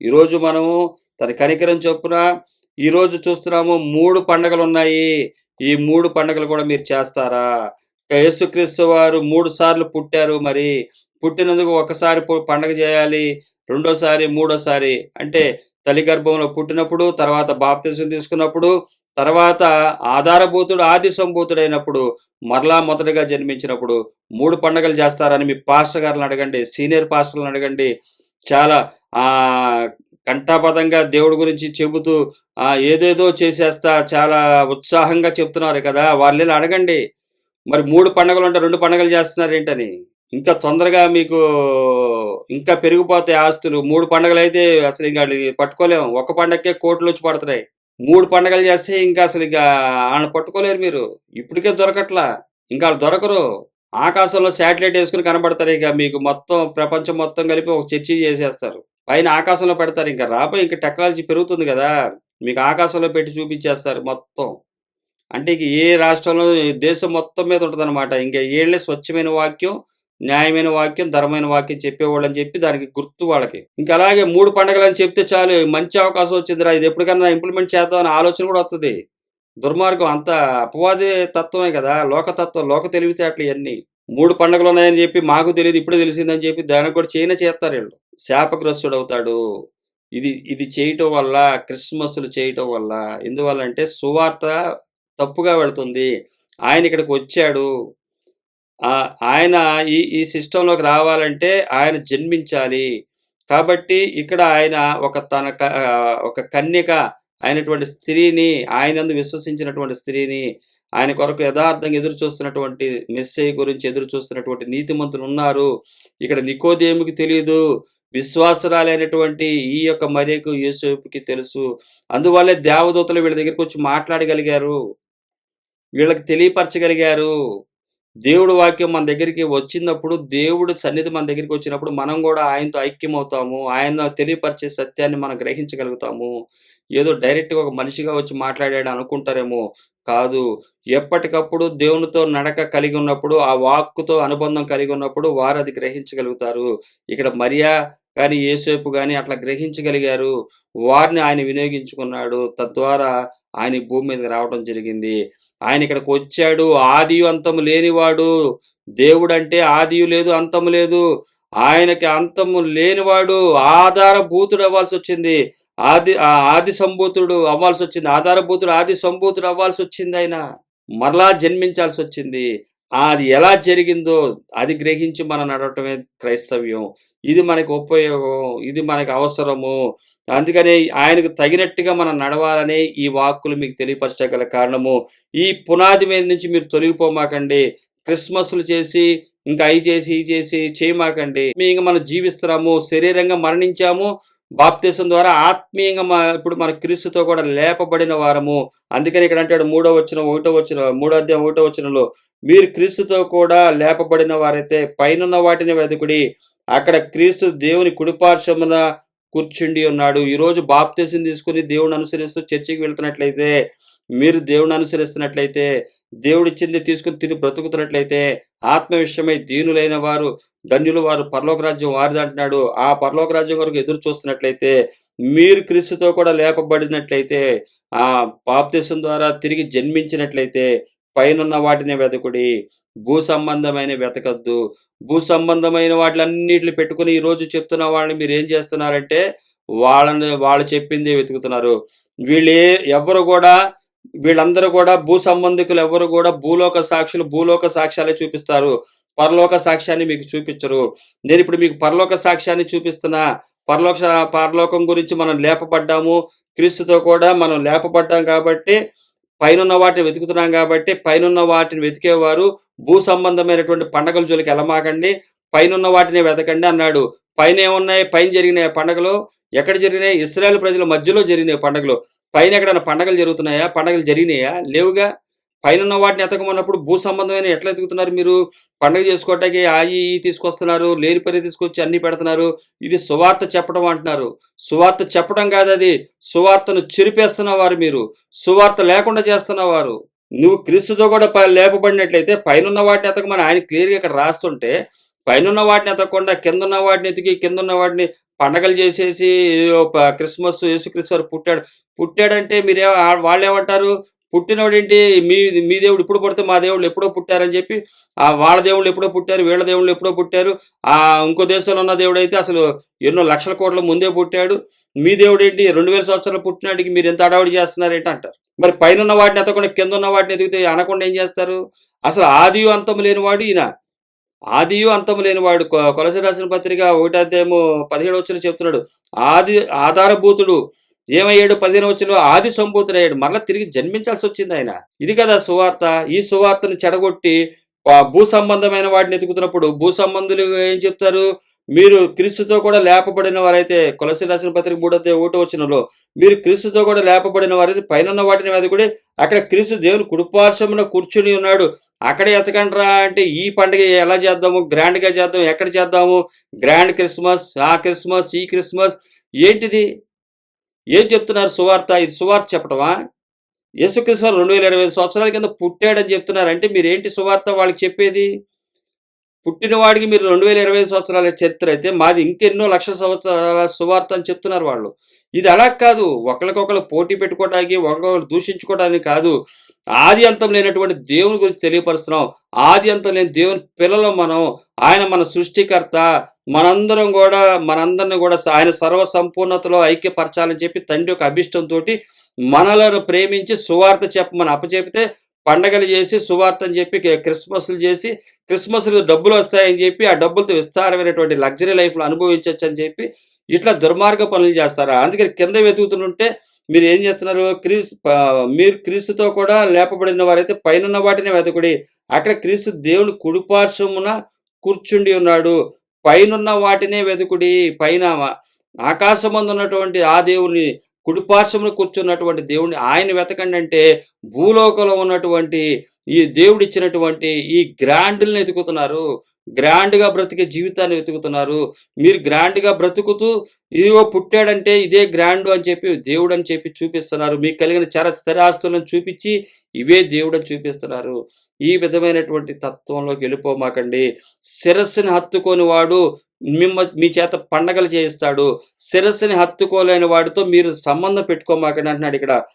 ఈరోజు మనము తన కనికరం చొప్పున ఈరోజు చూస్తున్నాము మూడు పండగలు ఉన్నాయి ఈ మూడు పండగలు కూడా మీరు చేస్తారా? యేసుక్రీస్తు వారు మూడు సార్లు పుట్టారు మరి. పుట్టినందుకు ఒకసారి పండగ చేయాలి రెండోసారి మూడోసారి. అంటే తల్లి గర్భంలో పుట్టినప్పుడు తర్వాత బాప్తిజం తీసుకున్నప్పుడు తర్వాత ఆధారభూతుడు ఆది సంభూతుడైనప్పుడు మరలా మొదటగా జన్మించినప్పుడు మూడు పండగలు చేస్తారని మీ పాస్టర్ గారిని అడగండి సీనియర్ పాస్టర్లను అడగండి. చాలా ఆ కంఠాపదంగా దేవుడి గురించి చెబుతూ ఆ ఏదేదో చేసేస్తా చాలా ఉత్సాహంగా చెప్తున్నారు కదా వాళ్ళు అడగండి. మరి మూడు పండుగలు ఉంటే రెండు పండుగలు చేస్తున్నారు ఏంటని? ఇంకా తొందరగా మీకు ఇంకా పెరిగిపోతాయి ఆస్తులు మూడు పండుగలు అయితే అసలు ఇంకా అది పట్టుకోలేము. ఒక పండగకే కోట్లు వచ్చి పడుతున్నాయి. మూడు పండగలు చేస్తే ఇంకా అసలు ఇంకా ఆయన పట్టుకోలేరు మీరు. ఇప్పటికే దొరకట్లా. ఇంకా దొరకరు. ఆకాశంలో శాటిలైట్ వేసుకుని కనబడతారు ఇక మీకు మొత్తం ప్రపంచం మొత్తం కలిపి ఒక చర్చి చేసేస్తారు. పైన ఆకాశంలో పెడతారు ఇంకా రాబోయే ఇంకా టెక్నాలజీ పెరుగుతుంది కదా. మీకు ఆకాశంలో పెట్టి చూపించేస్తారు మొత్తం. అంటే ఇక ఏ రాష్ట్రంలో దేశం మొత్తం మీద ఉంటుందన్నమాట. ఇంకా ఏళ్ళే స్వచ్ఛమైన వాక్యం న్యాయమైన వాక్యం ధర్మమైన వాక్యం చెప్పేవాళ్ళని చెప్పి దానికి గుర్తు వాళ్ళకి. ఇంకా అలాగే మూడు పండగలు అని చెప్తే చాలు మంచి అవకాశం వచ్చిందిరా. ఇది ఎప్పటికన్నా ఇంప్లిమెంట్ చేద్దాం అనే ఆలోచన కూడా వస్తుంది. దుర్మార్గం అంత అపవాది తత్వమే కదా లోకతత్వం లోక తెలివితేటలు ఇవన్నీ మూడు పండుగలు ఉన్నాయని చెప్పి మాకు తెలియదు ఇప్పుడే తెలిసిందని చెప్పి దానికి కూడా చేయన చేస్తారు వీళ్ళు. శాపగ్రస్తుడు అవుతాడు. ఇది ఇది చేయటం వల్ల క్రిస్మస్లు చేయటం వల్ల ఎందువల్ల అంటే సువార్త తప్పుగా వెళుతుంది. ఆయన ఇక్కడికి వచ్చాడు. ఆ, ఆయన ఈ ఈ సిస్టంలోకి రావాలంటే ఆయన జన్మించాలి. కాబట్టి ఇక్కడ ఆయన ఒక తన ఒక కన్యక అయినటువంటి స్త్రీని ఆయనందు విశ్వసించినటువంటి స్త్రీని ఆయన కొరకు యథార్థంగా ఎదురు చూస్తున్నటువంటి మెస్సై గురించి ఎదురు చూస్తున్నటువంటి నీతిమంతులు ఉన్నారు. ఇక్కడ నికోదేముకి తెలియదు విశ్వాసరాలైనటువంటి ఈ యొక్క మరియకు యూసేపుకి తెలుసు. అందువల్లే దేవదూతలు వీళ్ళ దగ్గరికి వచ్చి మాట్లాడగలిగారు. వీళ్ళకి తెలియపరచగలిగారు. దేవుడు వాక్యం మన దగ్గరికి వచ్చినప్పుడు దేవుడు సన్నిధి మన దగ్గరికి వచ్చినప్పుడు మనం కూడా ఆయనతో ఐక్యమవుతాము ఆయన తెలియపరిచే సత్యాన్ని మనం గ్రహించగలుగుతాము. ఏదో డైరెక్ట్గా ఒక మనిషిగా వచ్చి మాట్లాడాడు అనుకుంటారేమో. కాదు ఎప్పటికప్పుడు దేవునితో నడక కలిగి ఉన్నప్పుడు ఆ వాక్కుతో అనుబంధం కలిగి ఉన్నప్పుడు వారు అది గ్రహించగలుగుతారు. ఇక్కడ మరియా కానీ ఏసేపు కానీ అట్లా గ్రహించగలిగారు. వారిని ఆయన వినియోగించుకున్నాడు. తద్వారా ఆయన భూమి మీదకి రావడం జరిగింది. ఆయన ఇక్కడికి వచ్చాడు. ఆదియు అంతము లేనివాడు. దేవుడు అంటే ఆదియు లేదు అంతము లేదు. ఆయనకి అంతము లేనివాడు. ఆధారభూతుడు అవ్వాల్సి వచ్చింది. ఆది ఆ ఆది సంభూతుడు అవ్వాల్సి వచ్చింది. ఆధారభూతుడు ఆది సంభూతుడు అవ్వాల్సి వచ్చింది ఆయన. మరలా జన్మించాల్సి వచ్చింది. అది ఎలా జరిగిందో అది గ్రహించి మనం నడవటమే క్రైస్తవ్యం. ఇది మనకు ఉపయోగం ఇది మనకి అవసరము. అందుకనే ఆయనకు తగినట్టుగా మనం నడవాలనే ఈ వాక్కులు మీకు తెలియపరచగల కారణము. ఈ పునాది మీద నుంచి మీరు తొలగిపోమాకండి. క్రిస్మస్లు చేసి ఇంకా అవి చేసి ఇవి చేసి చేయమాకండి. ఇంకా మనం జీవిస్తున్నాము శరీరంగా మరణించాము బాప్తీసం ద్వారా ఆత్మీయంగా ఇప్పుడు మన క్రీస్తుతో కూడా లేపబడిన వారము. అందుకని ఇక్కడ అంటాడు మూడో వచ్చిన ఒకటో వచ్చిన మూడో అధ్యాయం ఒకటో వచ్చినలో మీరు క్రీస్తుతో కూడా లేపబడిన వారైతే పైనున్న వాటిని వెతుకుడి అక్కడ క్రీస్తు దేవుని కుడిపార్శ్వమున కూర్చుండి ఉన్నాడు. ఈ రోజు బాప్తీసం తీసుకుని దేవుని అనుసరిస్తూ చర్చికి వెళ్తున్నట్లయితే మీరు దేవుని అనుసరిస్తున్నట్లయితే దేవుడు ఇచ్చింది తీసుకుని తిని బ్రతుకుతున్నట్లయితే ఆత్మ విషయమై దీనులైన వారు ధన్యులు వారు పరలోకరాజ్యం వారిది అంటున్నాడు. ఆ పరలోకరాజ్యం వరకు ఎదురు చూస్తున్నట్లయితే మీరు క్రీస్తుతో కూడా లేపబడినట్లయితే ఆ బాప్తీసం ద్వారా తిరిగి జన్మించినట్లయితే పైనున్న వాటిని వెతకుడి. భూ సంబంధమైన వెతకద్దు. భూ సంబంధమైన వాటిలన్నిటిని పెట్టుకుని ఈ రోజు చెప్తున్న వాళ్ళని మీరు ఏం చేస్తున్నారంటే వాళ్ళని వాళ్ళు చెప్పింది వెతుకుతున్నారు. వీళ్ళు ఎవరు కూడా వీళ్ళందరూ కూడా భూ సంబంధికులు ఎవరు కూడా భూలోక సాక్షులు భూలోక సాక్ష్యాలే చూపిస్తారు. పరలోక సాక్ష్యాన్ని మీకు చూపించరు. నేను ఇప్పుడు మీకు పరలోక సాక్ష్యాన్ని చూపిస్తున్నా. పరలోక పరలోకం గురించి మనం లేపబడ్డాము. క్రీస్తుతో కూడా మనం లేపబడ్డాం కాబట్టి పైనున్న వాటిని వెతుకుతున్నాం కాబట్టి పైనున్న వాటిని వెతికేవారు భూ సంబంధమైనటువంటి పండగల జోలికి వెళ్ళమాకండి పైనున్న వాటిని వెతకండి అన్నాడు. పైన ఏమున్నాయి పైన జరిగిన పండగలు. ఎక్కడ జరిగినాయి? ఇస్రాయల్ ప్రజల మధ్యలో జరిగిన పండగలు. పైన ఎక్కడైనా పండగలు జరుగుతున్నాయా? పండగలు జరిగినాయా? లేవుగా? పైన వాటిని ఎతకమన్నప్పుడు భూ సంబంధమైన ఎట్లా ఎతుకుతున్నారు మీరు? పండగ చేసుకోవటానికి ఆయి ఈ తీసుకొస్తున్నారు లేని పని తీసుకొచ్చి అన్ని పెడుతున్నారు. ఇది సువార్త చెప్పడం అంటున్నారు. సువార్త చెప్పడం కాదు అది. సువార్తను చెరిపేస్తున్నవారు మీరు. సువార్త లేకుండా చేస్తున్నవారు నువ్వు క్రీస్తుతో కూడా లేపబడినట్లయితే పైన వాటిని ఎతకమని ఆయన క్లియర్గా ఇక్కడ రాస్తుంటే పైనున్న వాటిని ఎతకకుండా కిందున్న వాటిని ఎతికి కిందున్న వాటిని పండగలు చేసేసి క్రిస్మస్ యేసుక్రీస్తు వారు పుట్టాడు. పుట్టాడంటే మీరే వాళ్ళు ఏమంటారు పుట్టినోడేంటి? మీ మీ దేవుడు ఇప్పుడు పుడితే మా దేవుళ్ళు ఎప్పుడో పుట్టారని చెప్పి ఆ వాళ్ళ దేవుళ్ళు ఎప్పుడో పుట్టారు వీళ్ళ దేవుళ్ళు ఎప్పుడో పుట్టారు ఆ ఇంకో దేశంలో ఉన్న దేవుడు అయితే అసలు ఎన్నో లక్షల కోట్ల ముందే పుట్టాడు. మీ దేవుడు ఏంటి రెండు వేల సంవత్సరాలు పుట్టినాటికి మీరు ఎంత అడవాడి చేస్తున్నారు ఏంటి అంటారు? మరి పైన ఉన్న వాటిని ఎత్తకుండా కింద ఉన్న వాటిని ఎదిగితే అనకుండా ఏం చేస్తారు? అసలు ఆదియు అంతం లేనివాడు ఈయన. ఆదియు అంతం లేనివాడు. కొలసి రాసిన పత్రిక ఒకటేమో పదిహేడు వచ్చిన చెప్తున్నాడు. ఆది ఆధారభూతుడు ఏమయ్యాడు? పదిహేను వచ్చిన ఆది సంభూతుడయ్యాడు మరలా తిరిగి జన్మించాల్సి వచ్చింది ఆయన. ఇది కదా సువార్త. ఈ సువార్తను చెడగొట్టి భూ సంబంధమైన వాటిని ఎదుగుతున్నప్పుడు భూ సంబంధులు ఏం చెప్తారు? మీరు క్రీస్తుతో కూడా లేపబడిన వారైతే కొలసి రాసిన పత్రిక మూడో ఒకటో వచ్చినలో మీరు క్రీస్తుతో కూడా లేపబడిన వారైతే పైన వాటిని కూడా అక్కడ క్రీస్తు దేవుని కుడిపార్శ్వమున కూర్చుని ఉన్నాడు. అక్కడే ఎతకండ్రా అంటే ఈ పండుగ ఎలా చేద్దాము? గ్రాండ్గా చేద్దాము? ఎక్కడ చేద్దాము? గ్రాండ్ క్రిస్మస్ ఆ క్రిస్మస్ ఈ క్రిస్మస్ ఏంటిది? ఏం చెప్తున్నారు సువార్త? ఇది సువార్త చెప్పటమా? యేసుక్రీస్తు రెండు వేల ఇరవై ఐదు సంవత్సరాల కింద పుట్టాడని చెప్తున్నారు. అంటే సువార్త వాళ్ళకి చెప్పేది? పుట్టినవాడికి మీరు రెండు వేల ఇరవై ఐదు సంవత్సరాల చరిత్ర అయితే మాది ఇంకెన్నో లక్ష సంవత్సరాల సువార్త అని చెప్తున్నారు వాళ్ళు. ఇది అలా కాదు. ఒకరికొకరు పోటీ పెట్టుకోవడానికి ఒకరికొకరు దూషించుకోవడానికి కాదు. ఆది అంతం లేనటువంటి దేవుని గురించి తెలియపరుస్తున్నాం. ఆది అంతం లేని దేవుని పిల్లలు మనం. ఆయన మన సృష్టికర్త. మనందరం కూడా మనందరిని కూడా ఆయన సర్వ సంపూర్ణతలో ఐక్యపరచాలని చెప్పి తండ్రి యొక్క అభిష్టంతో మనలను ప్రేమించి సువార్త చెప్పమని అప్పచెపితే పండగలు చేసి సువార్త అని చెప్పి క్రిస్మస్లు చేసి క్రిస్మస్లు డబ్బులు వస్తాయని చెప్పి ఆ డబ్బులతో విస్తారమైనటువంటి లగ్జరీ లైఫ్లో అనుభవించవచ్చు అని చెప్పి ఇట్లా దుర్మార్గ పనులు చేస్తారా? అందుకని కింద వెతుకుతుంటే మీరు ఏం చేస్తున్నారు? క్రీస్ మీరు క్రీస్తుతో కూడా లేపబడిన వారైతే పైన వాటిని వెతకుడి. అక్కడ క్రీస్తు దేవుని కుడిపార్శ్వమున కూర్చుండి ఉన్నాడు. పైనున్న వాటినే వెతుకుడి. పైన ఆకాశమందు ఉన్నటువంటి ఆ దేవుని కుడిపార్శ్వమున కూర్చున్నటువంటి దేవుణ్ణి ఆయన వెతకండి అంటే భూలోకంలో ఉన్నటువంటి ఈ దేవుడు ఇచ్చినటువంటి ఈ గ్రాండ్ని వెతుకుతున్నారు. గ్రాండ్గా బ్రతికే జీవితాన్ని వెతుకుతున్నారు. మీరు గ్రాండ్గా బ్రతుకుతూ ఇదిగో పుట్టాడంటే ఇదే గ్రాండ్ అని చెప్పి దేవుడు అని చెప్పి చూపిస్తున్నారు. మీకు కలిగిన చర స్థిరాస్తులను చూపించి ఇవే దేవుడు అని చూపిస్తున్నారు. ఈ విధమైనటువంటి తత్వంలోకి వెళ్ళిపోమాకండి. శిరస్సుని హత్తుకొని వాడు మిమ్మ మీ చేత పండగలు చేయిస్తాడు. శిరస్సుని హత్తుకోలేని వాడితో మీరు సంబంధం పెట్టుకోమాకండి అంటున్నాడు ఇక్కడ.